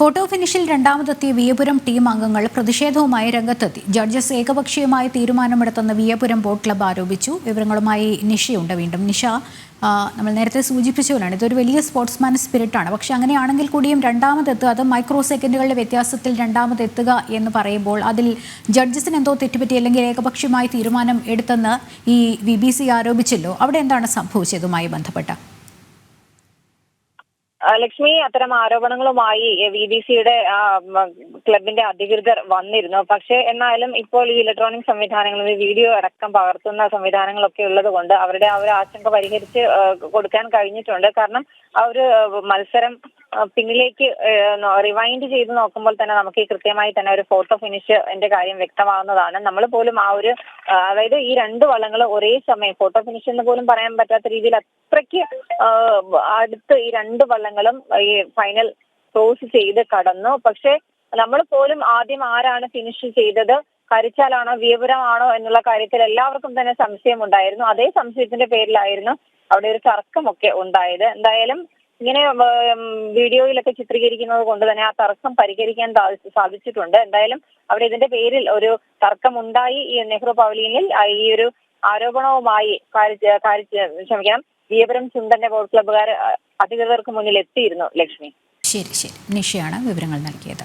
Photo ഫിനിഷിൽ രണ്ടാമതെത്തിയ Viyapuram team അംഗങ്ങൾ പ്രതിഷേധവുമായി രംഗത്തെത്തി. ജഡ്ജസ് ഏകപക്ഷീയമായി തീരുമാനമെടുത്തെന്ന് വിയപുരം ബോട്ട് ക്ലബ്ബ് ആരോപിച്ചു. വിവരങ്ങളുമായി നിഷയുണ്ട് വീണ്ടും. നിഷ നമ്മൾ നേരത്തെ സൂചിപ്പിച്ചവരാണ് ഇതൊരു വലിയ സ്പോർട്സ്മാൻ സ്പിരിറ്റാണ്. പക്ഷെ അങ്ങനെയാണെങ്കിൽ കൂടിയും രണ്ടാമതെത്തുക അത് മൈക്രോ സെക്കൻഡുകളുടെ വ്യത്യാസത്തിൽ രണ്ടാമതെത്തുക എന്ന് പറയുമ്പോൾ അതിൽ ജഡ്ജസിന് എന്തോ തെറ്റുപറ്റി അല്ലെങ്കിൽ ഏകപക്ഷീയമായി തീരുമാനം എടുത്തെന്ന് ഈ വി ആരോപിച്ചല്ലോ. അവിടെ എന്താണ് സംഭവിച്ചതുമായി ബന്ധപ്പെട്ട? ലക്ഷ്മി അത്തരം ആരോപണങ്ങളുമായി വി ബി സിയുടെ ക്ലബിന്റെ അധികൃതർ വന്നിരുന്നു. പക്ഷേ എന്നാലും ഇപ്പോൾ ഈ ഇലക്ട്രോണിക് സംവിധാനങ്ങളും ഈ വീഡിയോ അടക്കം പകർത്തുന്ന സംവിധാനങ്ങളൊക്കെ ഉള്ളത് കൊണ്ട് അവരുടെ ആ ഒരു ആശങ്ക പരിഹരിച്ച് കൊടുക്കാൻ കഴിഞ്ഞിട്ടുണ്ട്. കാരണം ആ ഒരു മത്സരം പിന്നിലേക്ക് റിവൈൻഡ് ചെയ്ത് നോക്കുമ്പോൾ തന്നെ നമുക്ക് ഈ കൃത്യമായി തന്നെ ഒരു ഫോട്ടോ ഫിനിഷ് എന്റെ കാര്യം വ്യക്തമാവുന്നതാണ്. നമ്മൾ പോലും ആ ഒരു അതായത് ഈ രണ്ട് വള്ളങ്ങൾ ഒരേ സമയം ഫോട്ടോ ഫിനിഷ് എന്ന് പോലും പറയാൻ പറ്റാത്ത രീതിയിൽ അത്രയ്ക്ക് അടുത്ത് ഈ രണ്ട് വള്ളങ്ങളും ഈ ഫൈനൽ ക്രോസ് ചെയ്ത് കടന്നു. പക്ഷെ നമ്മൾ പോലും ആദ്യം ആരാണ് ഫിനിഷ് ചെയ്തത്? കരിച്ചാലാണോ? വിയപുരമാണോ? എന്നുള്ള കാര്യത്തിൽ എല്ലാവർക്കും തന്നെ സംശയമുണ്ടായിരുന്നു. അതേ സംശയത്തിന്റെ പേരിലായിരുന്നു അവിടെ ഒരു തർക്കമൊക്കെ ഉണ്ടായത്. എന്തായാലും ഇങ്ങനെ വീഡിയോയിലൊക്കെ ചിത്രീകരിക്കുന്നത് കൊണ്ട് തന്നെ ആ തർക്കം പരിഹരിക്കാൻ സാധിച്ചിട്ടുണ്ട്. എന്തായാലും അവിടെ ഇതിന്റെ പേരിൽ ഒരു തർക്കമുണ്ടായി. ഈ നെഹ്റു പവലിയനിൽ ഈ ഒരു ആരോപണവുമായി ക്ഷമിക്കണം വിയപുരം ചുണ്ടന്റെ ബോട്ട് ക്ലബ്ബുകാർ അധികൃതർക്ക് മുന്നിൽ എത്തിയിരുന്നു ലക്ഷ്മി. ശരി ശരി. നിഷയാണ് വിവരങ്ങൾ നൽകിയത്.